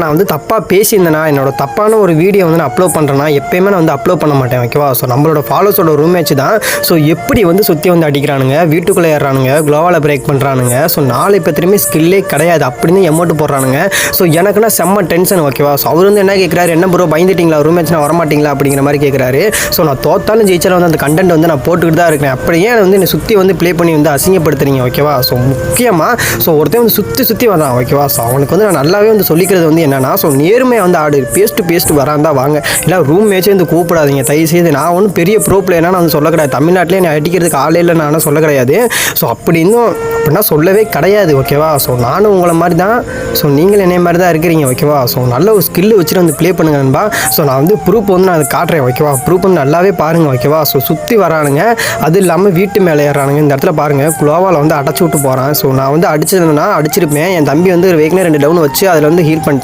நான் வந்து தப்பாக பேசியிருந்தேனா என்னோட தப்பான ஒரு வீடியோ வந்து நான் அப்லோட் பண்ணுறேன்னா எப்பயுமே நான் வந்து அப்லோட் பண்ண மாட்டேன் ஓகேவா ஸோ நம்மளோட ஃபாலோஸோட ரூம் மேட்ச் தான். ஸோ எப்படி வந்து சுற்றி வந்து அடிக்கிறானுங்க வீட்டுக்குள்ளே ஏறானுங்க குளோவால் பிரேக் பண்ணுறானுங்க ஸோ நாலு இப்போ திரும்பி ஸ்கில்லே கிடையாது அப்படின்னு எமௌண்ட் போடுறானுங்க. ஸோ எனக்குன்னா செம்ம டென்ஷன் ஓகேவா ஸோ அவர் வந்து என்ன கேட்குறாரு என்ன ப்ரோ பயந்துட்டீங்களா? ரூம் மேட்ச் நான் வரமாட்டீங்களா? அப்படிங்கிற மாதிரி கேட்குறாரு ஸோ நான் தோத்தாலும் ஜெயிச்சாலும் வந்து அந்த கண்டென்ட் வந்து நான் போட்டுக்கிட்டு தான் இருக்கேன். அப்படியே வந்து என்னை சுற்றி வந்து ப்ளே பண்ணி வந்து அசிங்கப்படுத்துறீங்க ஓகேவா ஸோ முக்கியமாக ஸோ ஒருத்தன் வந்து சுற்றி சுற்றி வரான் ஓகேவா ஸோ அவனுக்கு வந்து நான் நல்லாவே வந்து சொல்லிக்கிறது வந்து என்னன்னா ஸோ நேர்மையாக வந்து ஆடு பேஸ்ட்டு பேஸ்ட் வராந்தா வாங்க. இல்லை ரூம் மேட்சே வந்து கூப்பிடாதீங்க. தயவு செய்து நான் ஒன்றும் பெரிய ப்ரோ பிளேனா நான் வந்து சொல்ல கிடையாது. தமிழ்நாட்டிலே நான் அடிக்கிறதுக்கு ஆளே இல்லை நான் சொல்ல கிடையாது. ஸோ அப்படின்னு அப்படின்னா சொல்லவே கிடையாது ஓகேவா ஸோ நானும் உங்களை மாதிரி தான் ஸோ நீங்களும் என்னைய மாதிரி தான் இருக்கிறீங்க ஓகேவா ஸோ நல்ல ஒரு ஸ்கில் வச்சுட்டு வந்து ப்ளே பண்ணுங்க நண்பா. ஸோ நான் வந்து ப்ரூஃப் வந்து நான் அதை காட்டுறேன் ஓகேவா ப்ரூஃப் வந்து நல்லாவே பாருங்கள் ஓகேவா ஸோ சுற்றி வரானுங்க. அது இல்லாமல் வீட்டு மேலே ஏறானுங்க இந்த இடத்துல பாருங்கள் குளோவால் வந்து அடைச்சி விட்டு போகிறேன் ஸோ நான் வந்து அடிச்சிருந்தேன்னா அடிச்சிருப்பேன். என் தம்பி வந்து ஒரு வேகனே ரெண்டு டவுன் வச்சு அதில் வந்து ஹீல் பண்ணிட்டு